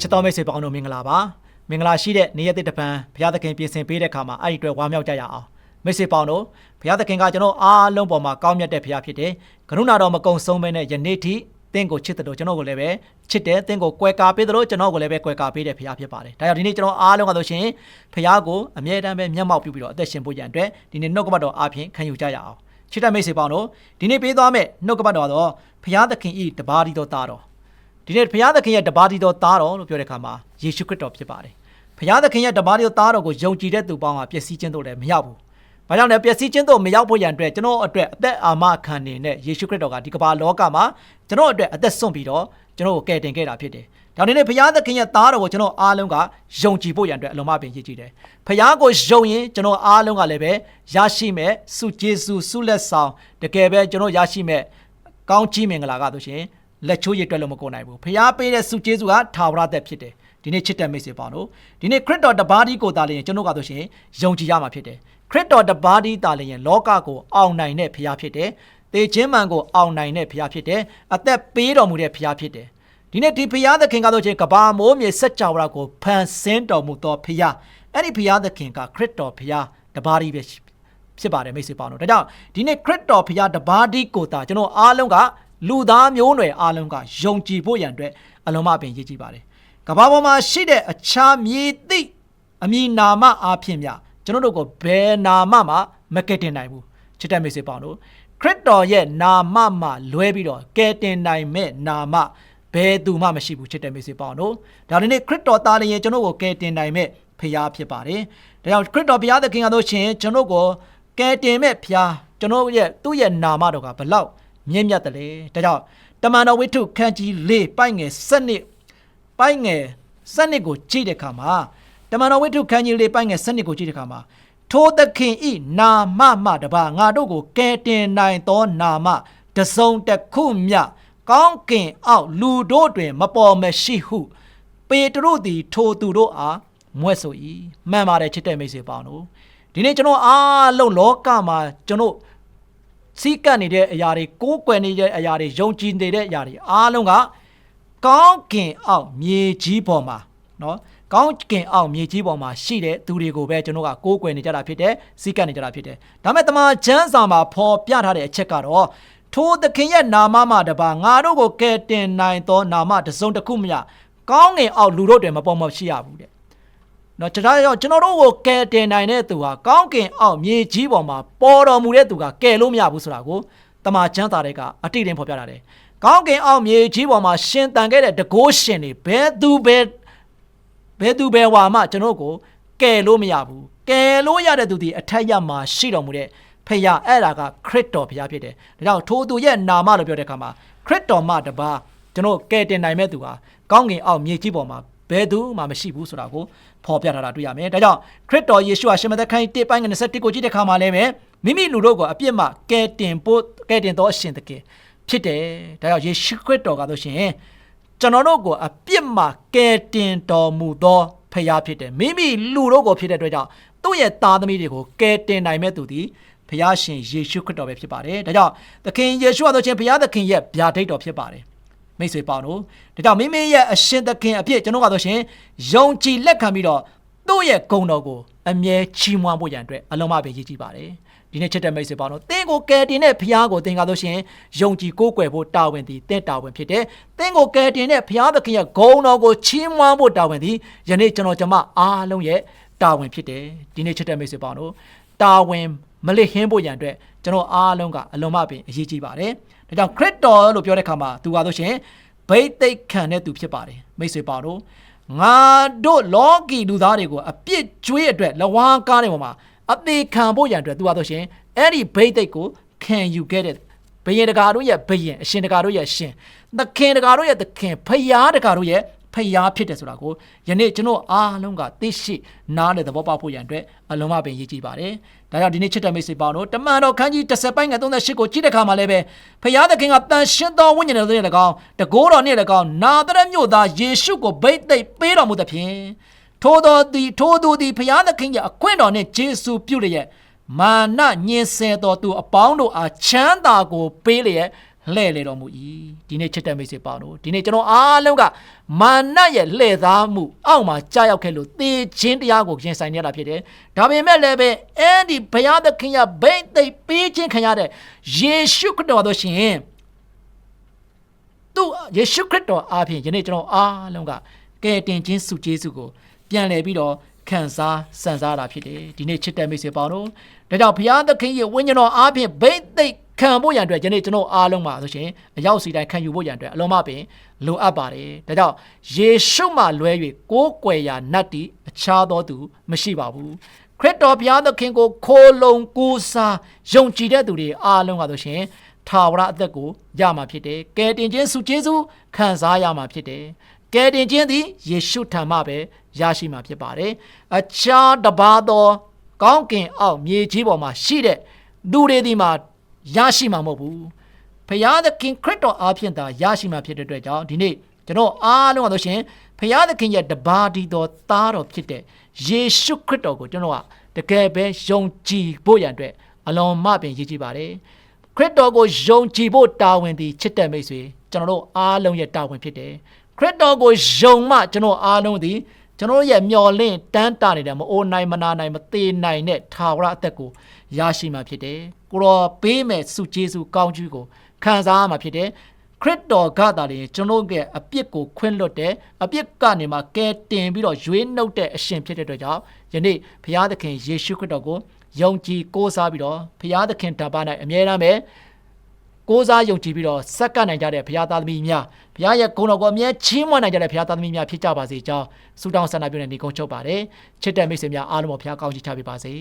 ချစ်တော်မိတ်ဆွေပေါင်းတို့မင်္ဂလာပါမင်္ဂလာရှိတဲ့နေ့ရက်တစ်တပံဘုရားသခင်ပြင်ဆင်ပေးတဲ့အခါမှာအဲ့ဒီအတွက်ဝမ်းမြောက်ကြရအောင်မိတ်ဆွေပေါင်းတို့ဘုရားသခင်ကကျွန်တော်အားလုံးပေါ်မှာကောင်းမြတ်တဲ့ဘုရားဖြစ်တယ်ကရုဏာတော်မကုံဆုံးပဲနဲ့ယနေ့ထိတင့်ကိုချစ်တယ်လို့ကျွန်တော်ကိုလည်းပဲချစ်တယ်တင့်ကိုကွယ်ကာပေးတယ်လို့ကျွန်တော်ကိုလည်းပဲကွယ်ကာပေးတဲ့ဘုရားဖြစ်ပါတယ်ဒါကြောင့်ဒီနေ့ကျွန်တော်အားလုံးကဆိုရှင်ဘုရားကိုအမြဲတမ်းပဲမျက်မှောက်ပြုပြီးတော့အသက်ရှင်ဖို့ရန်အတွက်ဒီနေ့နှုတ်ကပတ်တော်အားဖြင့်ခံယူကြရအောင်ချစ်တဲ့မိတ်ဆွေပေါင်းတို့ဒီနေ့ပေးသွားမယ့်နှုတ်ကပတ်တော်တော့ဘုရားသခင်ဤတပါးဒီတော်သားတော် ဒီနေ့ဘုရားသခင်ရဲ့တပါးတီတော်သားတော်လို့ပြောတဲ့အခါမှာယေရှုခရစ်တော်ဖြစ်ပါတယ်။ဘုရားသခင်ရဲ့တပါးတီတော်သားတော်ကိုယုံကြည်တဲ့သူပေါင်းကပျက်စီးခြင်းတို့လည်းမရောက်ဘူး။ဘာကြောင့်လဲပျက်စီးခြင်းတို့မရောက်ဖို့ရန်အတွက်ကျွန်တော်အတွက်အသက်အာမခံနေတဲ့ယေရှုခရစ်တော်ကဒီကမ္ဘာလောကမှာကျွန်တော်အတွက်အသက်ဆုံးပြီးတော့ကျွန်တော်ကိုကယ်တင်ခဲ့တာဖြစ်တယ်။ဒါနဲ့ဘုရားသခင်ရဲ့သားတော်ကိုကျွန်တော်အားလုံးကယုံကြည်ဖို့ရန်အတွက်အလုံးမပင်ရည်ကြည်တယ်။ဘုရားကိုယုံရင်ကျွန်တော်အားလုံးကလည်းပဲရရှိမဲ့စုကျေးဇူးဆုလက်ဆောင်တကယ်ပဲကျွန်တော်ရရှိမဲ့ကောင်းချီးမင်္ဂလာကဆိုရှင် လက်ချိုးရည်တွက်လို့မကုန်နိုင်ဘူးဖျားပေးတဲ့စုကျေးဇူးကထာဝရသက်ဖြစ်တယ်ဒီနေ့ချစ်တဲ့မိတ်ဆွေပေါင်းတို့ဒီနေ့ခရစ်တော်တပါးဒီကိုတာလျင်ကျွန်တော်ကဆိုရှင်ယုံကြည်ရမှာဖြစ်တယ်ခရစ်တော်တပါးဒီတာလျင်လောကကိုအောင်နိုင်တဲ့ဖျားဖြစ်တယ်တေခြင်းမှန်ကိုအောင်နိုင်တဲ့ဖျားဖြစ်တယ်အသက်ပေးတော်မူတဲ့ဖျားဖြစ်တယ်ဒီနေ့ဒီဖျားသခင်ကဆိုရှင်ကဘာမိုးမြေစัจ java ကိုဖန်ဆင်းတော်မူသောဖျားအဲ့ဒီဖျားသခင်ကခရစ်တော်ဖျားတပါးဒီပဲဖြစ်ပါတယ်မိတ်ဆွေပေါင်းတို့ဒါကြောင့်ဒီနေ့ခရစ်တော်ဖျားတပါးဒီကိုတာကျွန်တော်အားလုံးက လူသားမျိုးနွယ်အားလုံးကယုံကြည်ဖို့ရန်အတွက်အလုံးမပင်ရည်ကြည်ပါတယ်။ကမ္ဘာပေါ်မှာရှိတဲ့အခြားမြေသိအမည်နာမအားဖြင့်မြကျွန်တော်တို့ကိုဘယ်နာမမှမကယ်တင်နိုင်ဘူးချစ်တဲ့မိတ်ဆွေပေါင်းတို့ခရစ်တော်ရဲ့နာမမှလွဲပြီးတော့ကယ်တင်နိုင်မဲ့နာမဘယ်သူမှမရှိဘူးချစ်တဲ့မိတ်ဆွေပေါင်းတို့ဒါနဲ့ခရစ်တော်သားလည်းကျွန်တော်ကိုကယ်တင်နိုင်မဲ့ဖရားဖြစ်ပါတယ်။ဒါကြောင့်ခရစ်တော်ဘုရားသခင်ကတို့ရှင်ကျွန်တော်ကိုကယ်တင်မဲ့ဖရားကျွန်တော်ရဲ့သူ့ရဲ့နာမတော်ကဘလောက် မြင့်မြတ်တယ်လေဒါကြောင့်တမန်တော်ဝိထုခန်းကြီး၄ပိုက်ငယ်၁၂ပိုက်ငယ်၁၂ကိုကြည့်တဲ့အခါမှာတမန်တော်ဝိထုခန်းကြီး၄ပိုက်ငယ်၁၂ကိုကြည့်တဲ့အခါမှာထိုသခင်ဤနာမမှတပါငါတို့ကိုကယ်တင်နိုင်သောနာမတစုံတစ်ခုမျှကောင်းကင်အောက်လူတို့တွင် မပေါ်မရှိဟု ပေတရုသည် ထိုသူတို့အားမွဲ့ဆို၏မှန်ပါတယ်ချစ်တဲ့မိတ်ဆွေပေါင်းတို့ဒီနေ့ကျွန်တော်အားလုံးလောကမှာကျွန်တော် စီးကပ်နေတဲ့အရာတွေကိုးကွယ်နေတဲ့အရာတွေယုံကြည်နေတဲ့အရာတွေအားလုံးကကောင်းကင်အောက်မြေကြီးပေါ်မှာနော်ကောင်းကင်အောက်မြေကြီးပေါ်မှာရှိတဲ့သူတွေကိုပဲကျွန်တော်ကကိုးကွယ်နေကြတာဖြစ်တယ်စီးကပ်နေကြတာဖြစ်တယ်ဒါမဲ့တမန်ကျမ်းစာမှာဖော်ပြထားတဲ့အချက်ကတော့ထိုသခင်ရဲ့နာမမှတပါငါတို့ကိုကယ်တင်နိုင်သောနာမတစ်စုံတစ်ခုမျှကောင်းငင်အောက်လူတို့တွေမပေါ်မရှိရဘူးတဲ့ နော်ကျွန်တော်ကျွန်တော်တို့ကိုကယ်တင်နိုင်တဲ့သူဟာကောင်းကင်အောက်မြေကြီးပေါ်မှာပေါ်တော်မူတဲ့သူကကယ်လို့မရဘူးဆိုတာကိုတမန်ကျမ်းစာတွေကအတိအကျဖော်ပြထားတယ်ကောင်းကင်အောက်မြေကြီးပေါ်မှာရှင်တန်ခဲ့တဲ့တကိုးရှင်တွေဘယ်သူဘယ်ဘယ်သူဘယ်ဝါမှကျွန်တော်ကိုကယ်လို့မရဘူးကယ်လို့ရတဲ့သူဒီအထက်ရမှာရှိတော်မူတဲ့ဖခင်အဲ့ဒါကခရစ်တော်ဘုရားဖြစ်တယ်ဒါကြောင့်ထိုသူရဲ့နာမလို့ပြောတဲ့အခါမှာခရစ်တော်မှတပါကျွန်တော်ကယ်တင်နိုင်မဲ့သူဟာကောင်းကင်အောက်မြေကြီးပေါ်မှာ ဘယ်သူမှမရှိဘူးဆိုတာကိုဖော်ပြထားတာတွေ့ရမယ်ဒါကြောင့်ခရစ်တော်ယေရှုဟာရှင်မသက်ခိုင်း1ပိုင်း21ကိုကြည့်တဲ့အခါမှာလည်းပဲမိမိလူတို့ကိုအပြစ်မှကယ်တင်ဖို့ကယ်တင်တော်အရှင်တကယ်ဖြစ်တယ်ဒါကြောင့်ယေရှုခရစ်တော်ကဆိုရှင်ကျွန်တော်တို့ကိုအပြစ်မှကယ်တင်တော်မူသောဖခင်ဖြစ်တယ်မိမိလူတို့ကိုဖြစ်တဲ့အတွက်ကြောင့်သူ့ရဲ့သားသမီးတွေကိုကယ်တင်နိုင်မဲ့သူသည်ဖခင်ရှင်ယေရှုခရစ်တော်ပဲဖြစ်ပါတယ်ဒါကြောင့်သခင်ယေရှုဟာဆိုရှင်ဖခင်သခင်ရဲ့ဗျာဒိတ်တော်ဖြစ်ပါတယ် မိတ်ဆွေပေါင်းတို့ဒါကြောင့်မိမိရဲ့အရှင်သခင်အဖြစ်ကျွန်တော်ကဆိုရှင်ယုံကြည်လက်ခံပြီးတော့သူ့ရဲ့ဂုဏ်တော်ကိုအမြဲချီးမွမ်းဖို့ရန်အတွက်အလုံးမပဲရည်ကြည်ပါတယ်ဒီနေ့ချစ်တဲ့မိတ်ဆွေပေါင်းတို့တင်းကိုကယ်တင်တဲ့ဖခင်ကိုသင်ကားလို့ရှင်ယုံကြည်ကိုးကွယ်ဖို့တာဝန်သည်တင့်တာဝန်ဖြစ်တယ်တင်းကိုကယ်တင်တဲ့ဖခင်သခင်ရဲ့ဂုဏ်တော်ကိုချီးမွမ်းဖို့တာဝန်သည်ယနေ့ကျွန်တော်ကျမအားလုံးရဲ့တာဝန်ဖြစ်တယ်ဒီနေ့ချစ်တဲ့မိတ်ဆွေပေါင်းတို့တာဝန်မလစ်ဟင်းဖို့ရန်အတွက်ကျွန်တော်အားလုံးကအလုံးမပင်အရေးကြီးပါတယ် ဒါကြောင့်ခရစ်တော်လို့ပြောတဲ့ခါမှာသူကားလို့ရှင်ဘိတ်သိက်ခံတဲ့သူဖြစ်ပါတယ်မိတ်ဆွေပေါင်းတို့ငါတို့လောကီလူသားတွေကိုအပြစ်ကျွေးအတွက်လဝါကားတဲ့ပေါ်မှာအသေးခံဖို့ရန်အတွက်သူဟာဆိုရှင်အဲ့ဒီဘိတ်သိက်ကိုခံယူခဲ့တဲ့ဘယင်တကာတို့ရဲ့ဘယင်အရှင်တကာတို့ရဲ့ရှင်သခင်တကာတို့ရဲ့သခင်ဖယားတကာတို့ရဲ့ ဖျားဖြစ်တယ်ဆိုတာကိုယနေ့ကျွန်တော်အားလုံးကသိရှိနားလည်သဘောပေါက်ဖို့ရန်အတွက်အလုံးမပင်ရည်ကြည်ပါတယ်။ဒါကြောင့်ဒီနေ့ချစ်တဲ့မိတ်ဆွေပေါင်းတို့တမန်တော်ခန်းကြီး30ပိုင်းငယ်38ကိုကြည့်တဲ့အခါမှာလည်းပဲဖျားသခင်ကတန်ရှင်းသောဝိညာဉ်တော်နဲ့၎င်းတကိုးတော်နဲ့၎င်းနာသရက်မြို့သားယေရှုကိုဗိတ်သိက်ပေးတော်မူသဖြင့်ထိုတော်သည်ထိုသူသည်ဖျားသခင်ရဲ့အခွင့်တော်နဲ့ယေရှုပြုလျက်မာနညင်ဆဲတော်သူအပေါင်းတို့အားချမ်းသာကိုပေးလျက် လှဲ့လေတော်မူ၏ဒီနေ့ချစ်တဲ့မိတ်ဆွေပေါင်းတို့ဒီနေ့ကျွန်တော်အားလုံးကမာနရဲ့လှည့်သားမှုအောက်မှာကြာရောက်ခဲ့လို့သေခြင်းတရားကိုရင်ဆိုင်ရတာဖြစ်တယ်ဒါပေမဲ့လည်းပဲအဲ့ဒီဘုရားသခင်ရဲ့ဘိတ်သိပ်ပေးခြင်းခံရတဲ့ယေရှုခရစ်တော်တို့ရှင်သူယေရှုခရစ်တော်အားဖြင့်ယနေ့ကျွန်တော်အားလုံးကကယ်တင်ခြင်းစုကျေးဇူးကိုပြန်လည်ပြီးတော့ခံစားစံစားတာဖြစ်တယ်ဒီနေ့ချစ်တဲ့မိတ်ဆွေပေါင်းတို့ဒါကြောင့်ဘုရားသခင်ရဲ့ဝိညာဉ်တော်အားဖြင့်ဘိတ်သိက် ခံဖို့ရန်အတွက်ယနေ့ကျွန်တော်အားလုံးပါဆိုရှင်အရောက်စီတိုင်းခံယူဖို့ရန်အတွက်အလုံးမပင်လိုအပ်ပါတယ်ဒါကြောင့်ယေရှုမှလွဲ၍ကိုးကွယ်ရာနတ်တီအခြားသောသူမရှိပါဘူးခရစ်တော်ဘုရားသခင်ကိုခိုးလုံကိုးစားယုံကြည်တဲ့သူတွေအားလုံးကဆိုရှင်ထာဝရအသက်ကိုရမှာဖြစ်တယ်ကယ်တင်ခြင်းစုကျေးဇူးခံစားရမှာဖြစ်တယ်ကယ်တင်ခြင်းသည်ယေရှုထံမှပဲရရှိမှာဖြစ်ပါတယ်။အခြားတစ်ပါးသောကောင်းကင်အောက်မြေကြီးပေါ်မှာရှိတဲ့သူတွေဒီမှာ ရရှိမှာမဟုတ်ဘူး။ဖယားသခင်ခရစ်တော်အားဖြင့်သာရရှိမှာဖြစ်တဲ့အတွက်ကြောင့်ဒီနေ့ကျွန်တော်အားလုံးကဆိုရှင်ဖယားသခင်ရဲ့တပါးဒီတော်သားတော်ဖြစ်တဲ့ယေရှုခရစ်တော်ကိုကျွန်တော်ကတကယ်ပဲယုံကြည်ဖို့ရန်အတွက်အလွန်မှပင်ရည်ကြည်ပါတယ်။ခရစ်တော်ကိုယုံကြည်ဖို့တာဝန်သည်ချစ်တဲ့မိတ်ဆွေကျွန်တော်တို့အားလုံးရဲ့တာဝန်ဖြစ်တယ်။ခရစ်တော်ကိုယုံမှကျွန်တော်အားလုံးသည် ကျွန်တော်ရဲ့မျော်လင့်တန်းတာနေတဲ့မအိုနိုင်မနာနိုင်မသေးနိုင်တဲ့ထာဝရအသက်ကိုရရှိမှာဖြစ်တယ်။ကိုရောပေးမဲ့စုကျေးဇူးကောင်းချီးကိုခံစားရမှာဖြစ်တယ်။ခရစ်တော်ကသာလေကျွန်တော်ရဲ့အပြစ်ကိုခွင့်လွတ်တယ်အပြစ်ကနေမှကယ်တင်ပြီးတော့ရွေးနှုတ်တဲ့အရှင်ဖြစ်တဲ့အတွက်ကြောင့်ယနေ့ဘုရားသခင်ယေရှုခရစ်တော်ကိုယုံကြည်ကိုးစားပြီးတော့ဘုရားသခင်တပါး၌အမြဲတမ်းပဲ ကိုးစားယုံကြည်ပြီးတော့စက္ကန့်နိုင်ကြတဲ့ဘုရားသားသမီးများဘုရားရဲ့ဂုဏ်တော်ကိုအမြဲချီးမွမ်းနိုင်ကြတဲ့ဘုရားသားသမီးများဖြစ်ကြပါစေကြောင်းဆုတောင်းဆန္ဒပြုနေနေကုန်းချုပ်ပါတယ်ချစ်တဲ့မိတ်ဆွေများအားလုံးကိုဘုရားကောင်းချီးချပေးပါစေ